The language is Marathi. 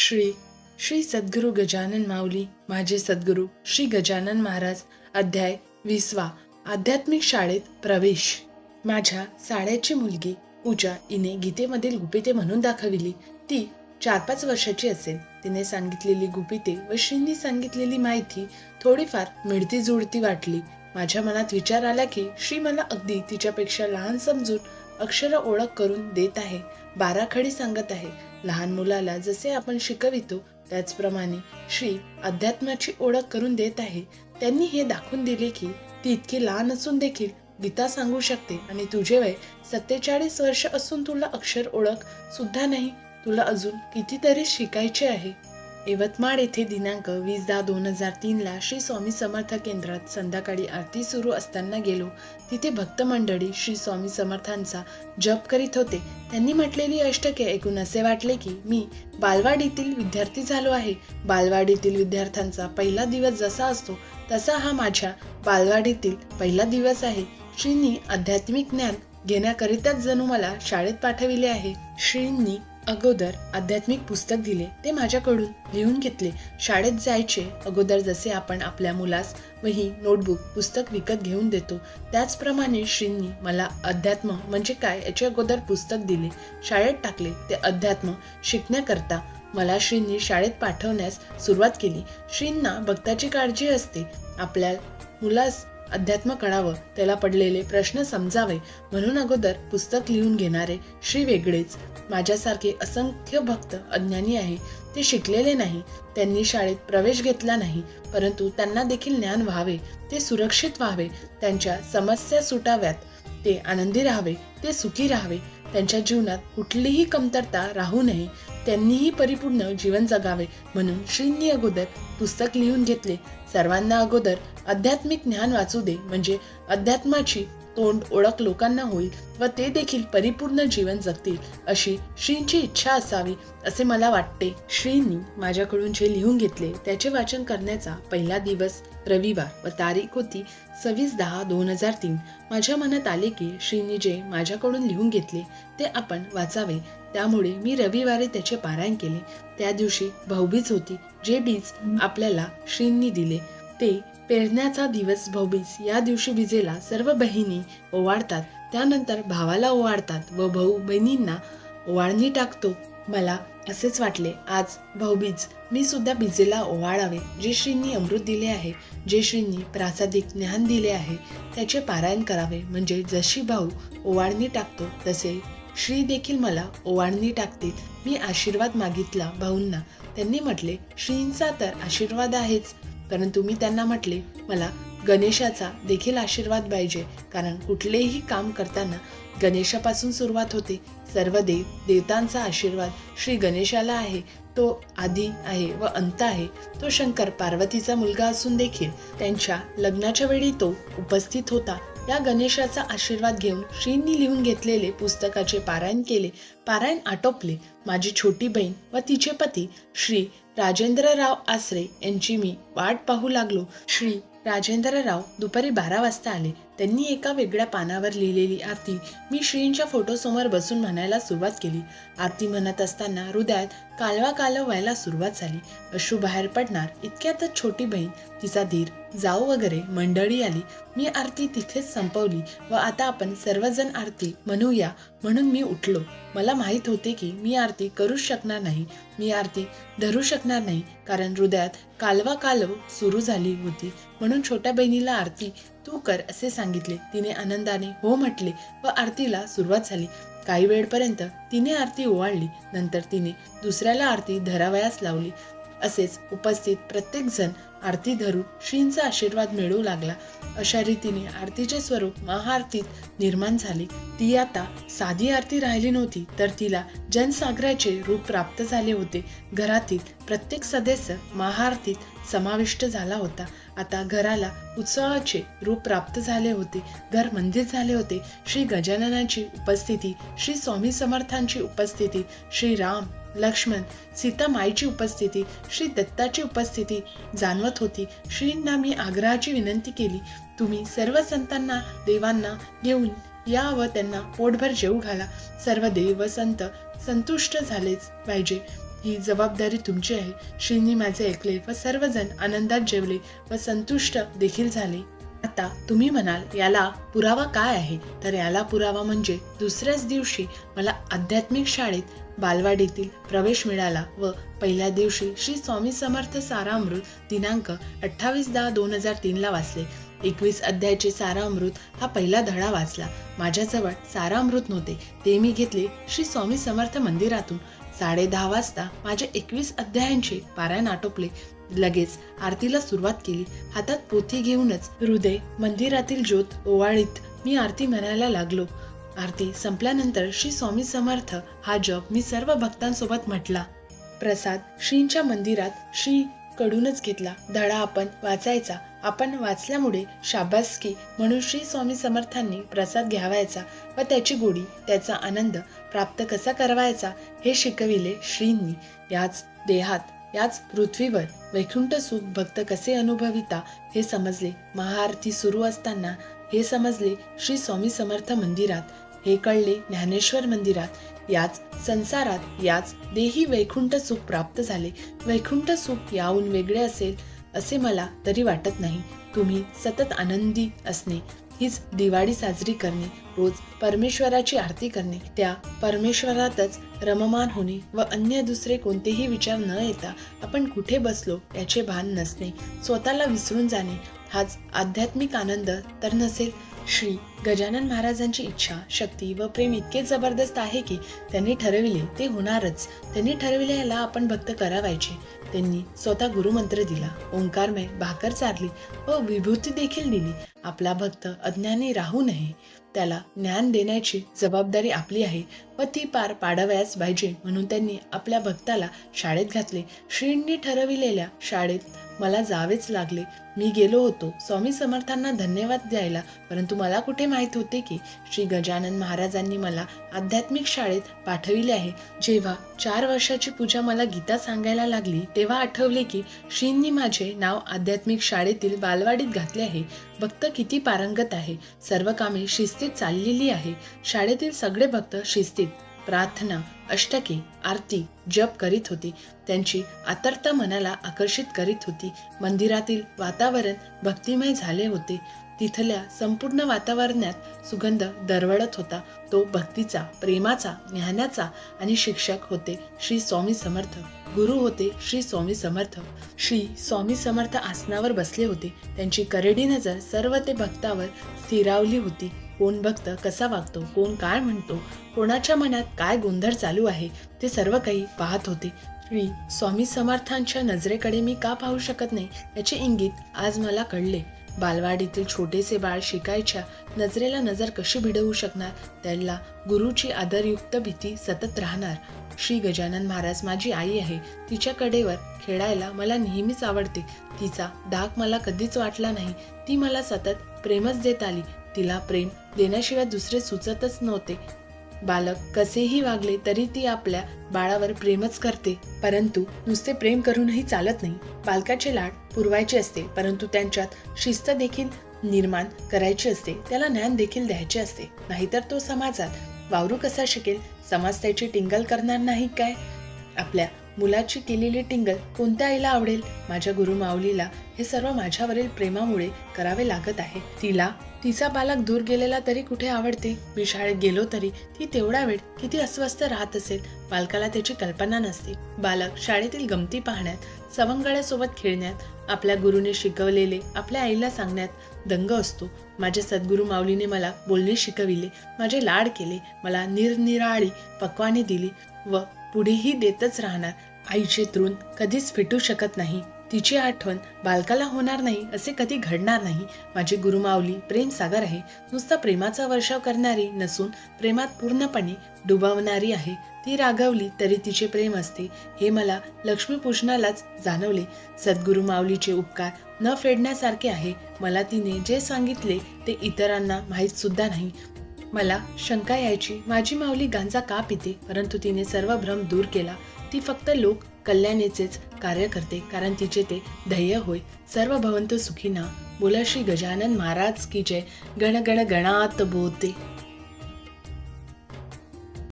श्री श्री सद्गुरू गजानन माऊली माझे सद्गुरू श्री गजानन महाराज अध्याय विसवा आध्यात्मिक शाळेत प्रवेश. माझ्या साड्याची मुलगी पूजा हिने गीतेमधील गुपिते म्हणून दाखविली. ती चार पाच वर्षाची असेल. तिने सांगितलेली गुपिते व श्रींनी सांगितलेली माहिती थोडीफार मिळती जुळती वाटली. माझ्या मनात विचार आला की श्री मला अगदी तिच्यापेक्षा लहान समजून अक्षर ओळख करून देत आहे. बाराखडी सांगत आहे. लहान मुलाला जसे आपण शिकवितो त्याचप्रमाणे श्री अध्यात्माची ओळख करून देत आहे. त्यांनी हे दाखवून दिले की ती इतकी लहान असून देखील गीता सांगू शकते आणि तुझे वय सत्तेचाळीस वर्ष असून तुला अक्षर ओळख सुद्धा नाही. तुला अजून कितीतरी शिकायचे आहे. यवतमाळ येथे दिनांक वीस दहा दोन हजार तीनला श्री स्वामी समर्थ केंद्रात संध्याकाळी आरती सुरू असताना गेलो. तिथे भक्त मंडळी श्री स्वामी समर्थांचा जप करीत होते. त्यांनी म्हटलेली अष्टके ऐकून असे वाटले की मी बालवाडीतील विद्यार्थी झालो आहे. बालवाडीतील विद्यार्थ्यांचा पहिला दिवस जसा असतो तसा हा माझ्या बालवाडीतील पहिला दिवस आहे. श्रींनी आध्यात्मिक ज्ञान घेण्याकरिताच जणू मला शाळेत पाठविले आहे. श्रींनी अगोदर आध्यात्मिक पुस्तक दिले ते माझ्याकडून लिहून घेतले. शाळेत जायचे अगोदर जसे आपण आपल्या मुलास वही नोटबुक पुस्तक विकत घेऊन देतो त्याचप्रमाणे श्रींनी मला अध्यात्म म्हणजे काय याचे अगोदर पुस्तक दिले. शाळेत टाकले ते अध्यात्म शिकण्याकरता मला श्रींनी शाळेत पाठवण्यास सुरुवात केली. श्रींना भक्ताची काळजी असते. आपल्या मुलास अध्यात्म कळावं त्याला पडलेले प्रश्न समजावे म्हणून अगोदर पुस्तक लिहून घेणारे श्री वेगळेच. माझ्यासारखे असंख्य भक्त अज्ञानी आहे ते शिकलेले नाही त्यांनी शाळेत प्रवेश घेतला नाही परंतु त्यांना देखील ज्ञान व्हावे ते सुरक्षित व्हावे त्यांच्या समस्या सुटाव्यात ते आनंदी राहावे ते सुखी राहावे त्यांच्या जीवनात कुठलीही कमतरता राहू नये त्यांनीही परिपूर्ण जीवन जगावे म्हणून श्रींनी अगोदर पुस्तक लिहून घेतले. सर्वांना अगोदर आध्यात्मिक ज्ञान वाचू दे म्हणजे अध्यात्माची तोंड ओळख लोकांना होईल व ते देखील परिपूर्ण जीवन जगतील अशी श्रींची इच्छा असावी असे मला वाटते. श्रींनी माझ्याकडून जे लिहून घेतले त्याचे वाचन करण्याचा पहिला दिवस रविवार व तारीख होती सव्वीस दहा दोन हजार तीन. माझ्या मनात आले की श्रींनी जे माझ्याकडून लिहून घेतले ते आपण वाचावे. त्यामुळे मी रविवारी त्याचे पारायण केले. त्या दिवशी भाऊबीज होती जे बीज आपल्याला श्रींनी दिले ते पेरण्याचा दिवस भाऊबीज. या दिवशी विजेला सर्व बहिणी ओवाळतात. त्यानंतर भावाला ओवाळतात व भाऊ बहिणींना ओवाळणी टाकतो. मला असेच वाटले आज भाऊबीज मी सुद्धा बिजेला ओवाळावे. जे श्रींनी अमृत दिले आहे. जे श्रींनी प्रासादिक ज्ञान दिले आहे. त्याचे पारायण करावे. म्हणजे जशी भाऊ ओवाळणी टाकतो तसे श्री देखील मला ओवाळणी टाकतील. मी आशीर्वाद मागितला भाऊंना. त्यांनी म्हटले श्रींचा तर आशीर्वाद आहेच. परंतु मी त्यांना म्हटले मला गणेशाचा देखील आशीर्वाद पाहिजे कारण कुठलेही काम करताना गणेशापासून सुरुवात होते. सर्व देव देवतांचा आशीर्वाद श्री गणेशाला आहे. तो आधी आहे व अंत आहे. तो शंकर पार्वतीचा मुलगा असून देखील त्यांच्या लग्नाच्या वेळी तो उपस्थित होता. या गणेशाचा आशीर्वाद घेऊन श्रींनी लिहून घेतलेले पुस्तकाचे पारायण केले. पारायण आटोपले. माझी छोटी बहीण व तिचे पती श्री राजेंद्रराव आसरे यांची मी वाट पाहू लागलो. श्री राजेंद्रराव दुपारी बारा वाजता आले. त्यांनी एका वेगळ्या पानावर लिहिलेली आरती मी श्रींच्या फोटोसमोर बसून म्हणायला सुरुवात केली. आरती म्हणत असताना हृदयात कालवा कालव व्हायला सुरुवात झाली. अश्रू बाहेर पडणार इतक्यातच छोटी बहीण तिचा धीर जाऊ वगैरे मंडळी आली. मी आरती तिथेच संपवली व आता आपण सर्वजण आरती म्हणूया म्हणून मी उठलो. मला माहीत होते की मी आरती करूच शकणार नाही. मी आरती धरू शकणार नाही कारण हृदयात कालवा कालव सुरू झाली होती. म्हणून छोट्या बहिणीला आरती तू कर असे सांगितले. तिने आनंदाने हो म्हटले व आरतीला सुरुवात झाली. काही वेळपर्यंत तिने आरती ओवाळली. नंतर तिने दुसऱ्याला आरती धरावयास लावली. असेच उपस्थित प्रत्येकजण आरती धरून श्रींचा आशीर्वाद मिळू लागला. अशा रीतीने आरतीचे स्वरूप महाआरतीत निर्माण झाले. ती आता साधी आरती राहिली नव्हती तर तिला जनसागराचे रूप प्राप्त झाले होते. घरातील प्रत्येक सदस्य महाआरतीत समाविष्ट झाला होता. आता घराला उत्सवाचे रूप प्राप्त झाले होते. घर मंदिर झाले होते. श्री गजाननाची उपस्थिती श्री स्वामी समर्थांची उपस्थिती श्री राम लक्ष्मण सीता माईची उपस्थिती श्री दत्ताची उपस्थिती जाणवत होती. श्रींना मी आग्रहाची विनंती केली तुम्ही सर्व संतांना देवांना घेऊन या व त्यांना पोटभर जेऊ घाला. सर्व देव संत संतुष्ट झालेच पाहिजे. ही जबाबदारी तुमची आहे. श्रींनी माझे ऐकले व सर्वजण आनंदात जेवले व संतुष्ट देखील झाले. आता तुम्ही म्हणाल याला पुरावा काय आहे? तर याला पुरावा म्हणजे दुसऱ्याच दिवशी मला आध्यात्मिक शाळेत बालवाडीतील प्रवेश मिळाला व पहिल्या दिवशी श्री स्वामी समर्थ सारामृत दिनांक अठ्ठावीस दहा दोन हजार तीनला वाचले. एकवीस अध्यायाचे सारामृत हा पहिला धडा वाचला. माझ्याजवळ सारामृत नव्हते ते मी घेतले श्री स्वामी समर्थ मंदिरातून. साडे दहा वाजता माझे एकवीस अध्यायांचे पारायण आटोपले. लगेच आरतीला सुरुवात केली. हातात पोथी घेऊनच हृदय मंदिरातील ज्योत ओवाळीत मी आरती म्हणायला लागलो. आरती संपल्यानंतर श्री स्वामी समर्थ हा जप मी सर्व भक्तांसोबत म्हटला. प्रसाद श्रींच्या मंदिरात श्री कडूनच घेतला. धडा आपण वाचायचा. आपण वाचल्यामुळे शाबासकी म्हणून श्री स्वामी समर्थांनी प्रसाद घ्यावायचा व त्याची गोडी त्याचा आनंद प्राप्त कसा करवायचा हे शिकविले श्रींनी. याच देहात याच पृथ्वीवर वैकुंठ सुख भक्त कसे अनुभविता हे समजले. महाआरती सुरू असताना हे समजले श्री स्वामी समर्थ मंदिरात. हे कळले ज्ञानेश्वर मंदिरात. याच संसारात याच देही वैकुंठ सुख प्राप्त झाले. वैकुंठ सुख याहून वेगळे असेल असे मला तरी वाटत नाही. तुम्ही सतत आनंदी असणे हीच दिवाळी साजरी करणे रोज परमेश्वराची आरती करणे त्या परमेश्वरातच रममान होणे व अन्य दुसरे कोणतेही विचार न येता आपण कुठे बसलो याचे भान नसणे स्वतःला विसरून जाणे हाच आध्यात्मिक आनंद तर नसेल श्री गजानन महाराजांची इच्छा शक्ती व प्रेम इतके जबरदस्त आहे की त्यांनी ठरविले ते होणारच. त्यांनी ठरविले याला आपण भक्त करावायचे. त्यांनी स्वतः गुरुमंत्र दिला ओंकारमय भाकर चारली व विभूती देखील दिली. आपला भक्त अज्ञानी राहू नये. त्याला ज्ञान देण्याची जबाबदारी आपली आहे व ती पार पाडावयास पाहिजे म्हणून त्यांनी आपल्या भक्ताला शाळेत घातले. श्रींनी ठरविलेल्या शाळेत मला जावेच लागले. मी गेलो होतो. स्वामी समर्थांना धन्यवाद द्यायला परंतु मला कुठे माहीत होते की श्री गजानन महाराजांनी मला आध्यात्मिक शाळेत पाठविले आहे. जेव्हा चार वर्षाची पूजा मला गीता सांगायला लागली तेव्हा आठवले की श्रींनी माझे नाव आध्यात्मिक शाळेतील बालवाडीत घातले आहे. भक्त किती पारंगत आहे. सर्व कामे शिस्तीत चाललेली आहे. शाळेतील सगळे भक्त शिस्तीत प्रार्थना अष्टके आरती जप करीत होती. त्यांची आतरता मनाला आकर्षित करीत होती. मंदिरातील वातावरण भक्तिमय झाले होते. तिथल्या संपूर्ण वातावरणात सुगंध दरवळत होता. तो भक्तीचा प्रेमाचा ज्ञानाचा आणि शिक्षक होते. श्री स्वामी समर्थ. गुरु होते श्री स्वामी समर्थ. श्री स्वामी समर्थ आसनावर बसले होते. त्यांची करडी नजर सर्व ते भक्तावर स्थिरावली होती. कोण भक्त कसा वागतो कोण काय म्हणतो कोणाच्या मनात काय गोंधळ चालू आहे ते सर्व काही पाहत होते. श्री स्वामी समर्थांच्या नजरेकडे मी का पाहू शकत नाही याचे इंगित आज मला कळले. बालवाडीतील छोटेसे बाळ शिकायच्या नजरेला नजर कशी भिडवू शकणार त्याला गुरुची आदरयुक्त भीती सतत राहणार. श्री गजानन महाराज माझी आई आहे तिच्या कडेवर खेळायला मला नेहमीच आवडते. तिचा डाग मला कधीच वाटला नाही ती मला सतत प्रेमच देत आली. तिला प्रेम देण्याशिवाय दुसरे सुचतच नव्हते. बालक कसेही वागले तरी ती आपल्या बाळावर प्रेमच करते परंतु नुसते प्रेम करूनही चालत नाही. बालकाचे लाड पुरवायचे असते परंतु त्यांच्यात शिस्त देखील निर्माण करायची असते त्याला ज्ञान देखील द्यायचे असते. नाहीतर तो समाजात वावरू कसा शिकेल? समाज त्याची टिंगल करणार नाही काय? आपल्या मुलाची केलेली टिंगल कोणत्या आईला आवडेल? माझ्या गुरु माऊलीला हे सर्व माझ्यावरील प्रेमामुळे करावे लागत आहे. तिला तिचा बालक दूर गेलेला तरी कुठे आवडते? मी शाळेत गेलो तरी ती तेवढा वेळ किती अस्वस्थ राहत असेल? बालकाला त्याची कल्पना नसते. बालक शाळेतील गमती पाहण्यात सवंगड्यासोबत खेळण्यात आपल्या गुरुने शिकवलेले आपल्या आईला सांगण्यात दंग असतो. माझ्या सद्गुरू माऊलीने मला बोलणे शिकविले माझे लाड केले मला निरनिराळी पक्वाने दिली व पुढेही देतच राहणार. आईचे तृण कधीच फिटू शकत नाही. तिची आठवण बालकाला होणार नाही असे कधी घडणार नाही. माझी गुरुमावली प्रेम सागर आहे. नुसता प्रेमाचा वर्षाव करणारी नसून प्रेमात पूर्णपणे डुबावणारी आहे. ती रागवली तरी तिचे प्रेम असते हे मला लक्ष्मीपूजनालाच जाणवले. सद्गुरु माऊलीचे उपकार न फेडण्यासारखे आहे. मला तिने जे सांगितले ते इतरांना माहीत सुद्धा नाही. मला शंका यायची माझी माऊली गांजा का पिते? परंतु तिने सर्व भ्रम दूर केला. ती फक्त लोक कल्याणीचेच कार्य करते कारण तिचे ते ध्येय होय. सर्व भवंत सुखी ना बोला श्री गजानन महाराज की जय. गण गण गणात बोते.